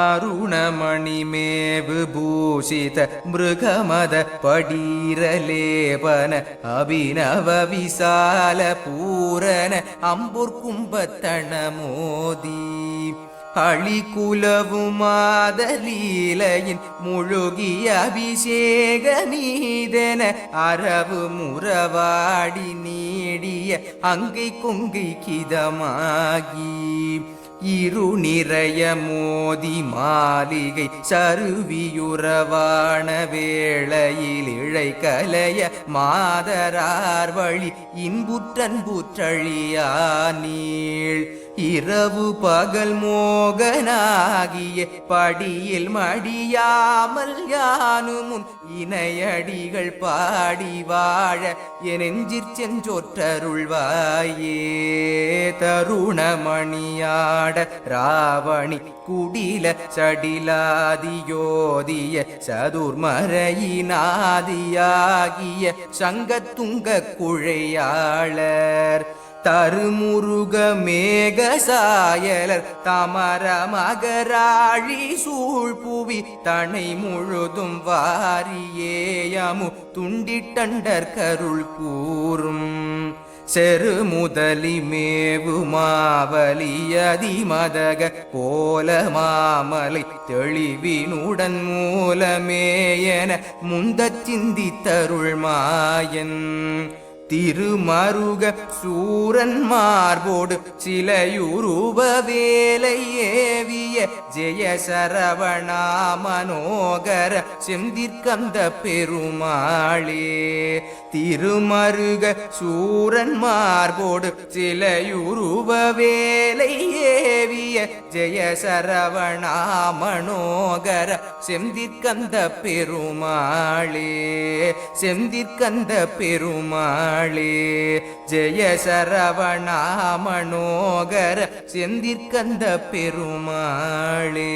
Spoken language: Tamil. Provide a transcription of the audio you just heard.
அருணமணிமேவு பூஷித மிருகமத படீரலேபன அபிநவ விசால பூரண அம்புர் கும்பத்தன மோதி. அழிகுலவுமாதலீலையின் முழுகிய அபிஷேக நீதன அரவு முறவாடி நீடிய அங்கை கொங்கை கிதமாகி. இரு நிறைய மோதி மாளிகை சருவியுறவான வேளையில் இழை கலைய மாதரார் வழி இன்புற்றன்புற்றழியா நீள் இரவு பகல் மோகனாகிய படியில் மடியாமல் யானுமுன் இணையடிகள் பாடி வாழ எனெஞ்சிற் சென்றொற்றருள்வாயே தருணமணியாட ராவணி குடில சடிலாதியோதிய சதுர்மறையினாதியாகிய சங்கத்துங்க குழையாளர். தருமுருக மேகசாயலர் தமர மகராழி சூழ்புவி தனை முழுதும் வாரியேயமு துண்டிட்டண்டர் கருள் கூறும். செரு முதலி மேவு மாவலி அதிமதக கோல மாமலை தெளிவினுடன் மூலமேயன முந்த சிந்தித்தருள் மாயன். திருமருக சூரன் மார்போடு சிலையுருப வேலை ஏவிய ஜெய சரவணா மனோகர செந்திற்கந்த பெருமாளே. திருமருக சூரன் மார்போடு சிலையுருப வேலை ஏ தேவிய ஜெய சரவணா மனோகர செந்திற்கந்த பெருமாளே செந்திற்கந்த பெருமாளே. ஜெய சரவணா மனோகர செந்திற்கந்த பெருமாளே.